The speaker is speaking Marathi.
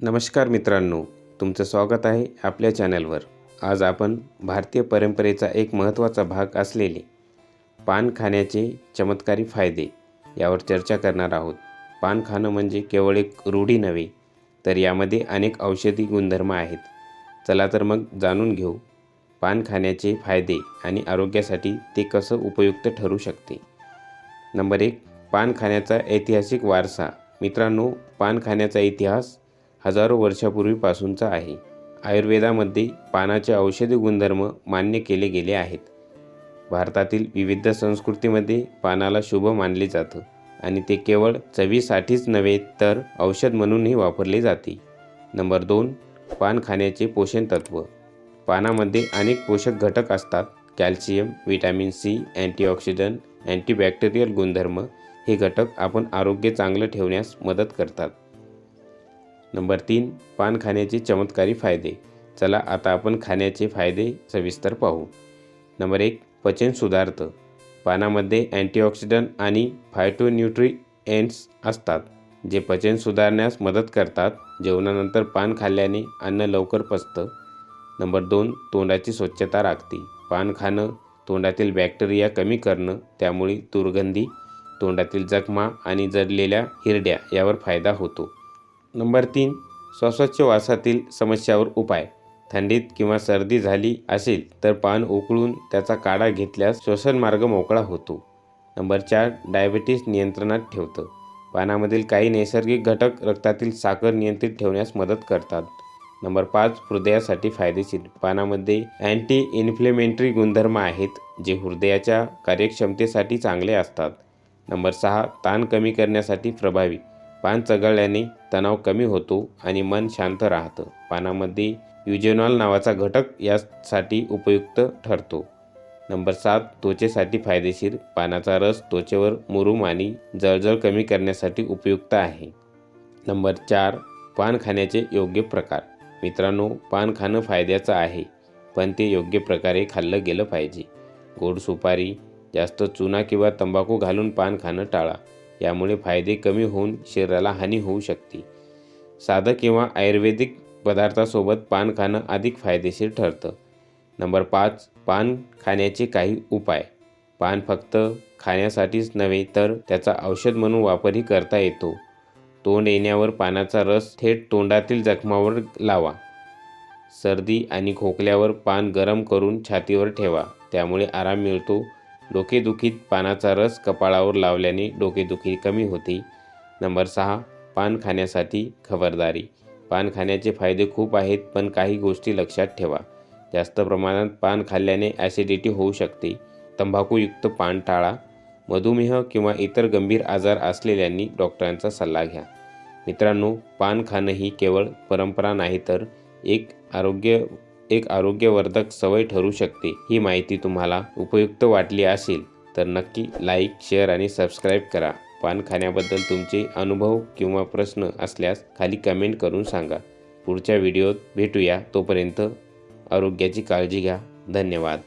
नमस्कार मित्रांनो तुमचं स्वागत आहे आपल्या चॅनलवर. आज आपण भारतीय परंपरेचा एक महत्त्वाचा भाग असलेले पान खाण्याचे चमत्कारी फायदे यावर चर्चा करणार आहोत. पान खाणं म्हणजे केवळ एक रूढी नव्हे तर यामध्ये अनेक औषधी गुणधर्म आहेत. चला तर मग जाणून घेऊ पान खाण्याचे फायदे आणि आरोग्यासाठी ते कसं उपयुक्त ठरू शकते. नंबर एक पान खाण्याचा ऐतिहासिक वारसा. मित्रांनो पान खाण्याचा इतिहास हजारो वर्षापूर्वीपासूनचा आहे. आयुर्वेदामध्ये पानाचे औषधी गुणधर्म मान्य केले गेले आहेत. भारतातील विविध संस्कृतीमध्ये पानाला शुभ मानले जातं आणि ते केवळ चवीसाठीच नव्हे तर औषध म्हणूनही वापरले जाते. नंबर दोन पान खाण्याचे पोषण तत्व पानामध्ये अनेक पोषक घटक असतात. Calcium vitamin C antioxidant antibacterial गुणधर्म हे घटक आपण आरोग्य चांगलं ठेवण्यास मदत करतात. नंबर तीन पान खाण्याचे चमत्कारी फायदे. चला आता आपण खाण्याचे फायदे सविस्तर पाहू. नंबर एक पचन सुधारतं. पानामध्ये अँटीऑक्सिडंट आणि फायटोन्यूट्रिएंट्स असतात जे पचन सुधारण्यास मदत करतात. जेवणानंतर पान खाल्ल्याने अन्न लवकर पचतं. नंबर दोन तोंडाची स्वच्छता राखते. पान खाणं तोंडातील बॅक्टेरिया कमी करणं त्यामुळे दुर्गंधी तोंडातील जखमा आणि जडलेल्या हिरड्या यावर फायदा होतो. नंबर तीन श्वासोच्छवासातील समस्यावर उपाय. थंडीत किंवा सर्दी झाली असेल तर पान उकळून त्याचा काढा घेतल्यास श्वसनमार्ग मोकळा होतो. नंबर चार डायबिटीस नियंत्रणात ठेवतं. पानामधील काही नैसर्गिक घटक रक्तातील साखर नियंत्रित ठेवण्यास मदत करतात. नंबर पाच हृदयासाठी फायदेशीर. पानामध्ये अँटी इन्फ्लेमेंटरी गुणधर्म आहेत जे हृदयाच्या कार्यक्षमतेसाठी चांगले असतात. नंबर सहा ताण कमी करण्यासाठी प्रभावी. पान चघळल्याने तणाव कमी होतो आणि मन शांत राहतं. पानामध्ये युजेनॉल नावाचा घटक यासाठी उपयुक्त ठरतो. नंबर सात त्वचेसाठी फायदेशीर. पानाचा रस त्वचेवर मुरूम आणि जळजळ कमी करण्यासाठी उपयुक्त आहे. नंबर चार पान खाण्याचे योग्य प्रकार. मित्रांनो पान खाणं फायद्याचं आहे पण ते योग्य प्रकारे खाल्लं गेलं पाहिजे. गोड सुपारी जास्त चुना किंवा तंबाखू घालून पान खाणं टाळा. यामुळे फायदे कमी होऊन शरीराला हानी होऊ शकते. साधं किंवा आयुर्वेदिक पदार्थासोबत पान खाणं अधिक फायदेशीर ठरतं. नंबर पाच पान खाण्याचे काही उपाय. पान फक्त खाण्यासाठीच नव्हे तर त्याचा औषध म्हणून वापरही करता येतो. तोंड येण्यावर पानाचा रस थेट तोंडातील जखमावर लावा. सर्दी आणि खोकल्यावर पान गरम करून छातीवर ठेवा. त्यामुळे आराम मिळतो डोकेदुखीत पानाचा रस कपाळावर लावल्याने डोकेदुखी कमी होते. नंबर सहा पान खाण्यासाठी खबरदारी. पान खाण्याचे फायदे खूप आहेत पण काही गोष्टी लक्षात ठेवा. जास्त प्रमाणात पान खाल्ल्याने ॲसिडिटी होऊ शकते. तंबाखूयुक्त पान टाळा. मधुमेह किंवा इतर गंभीर आजार असलेल्यांनी डॉक्टरांचा सल्ला घ्या. मित्रांनो पान खाणं ही केवळ परंपरा नाही तर एक आरोग्य एक आरोग्यवर्धक सवय ठरू शकते. ही माहिती तुम्हाला उपयुक्त वाटली असेल तर नक्की लाईक शेअर आणि सबस्क्राईब करा. पान खाण्याबद्दल तुमचे अनुभव किंवा प्रश्न असल्यास खाली कमेंट करून सांगा. पुढच्या व्हिडिओत भेटूया. तोपर्यंत आरोग्याची काळजी घ्या. धन्यवाद.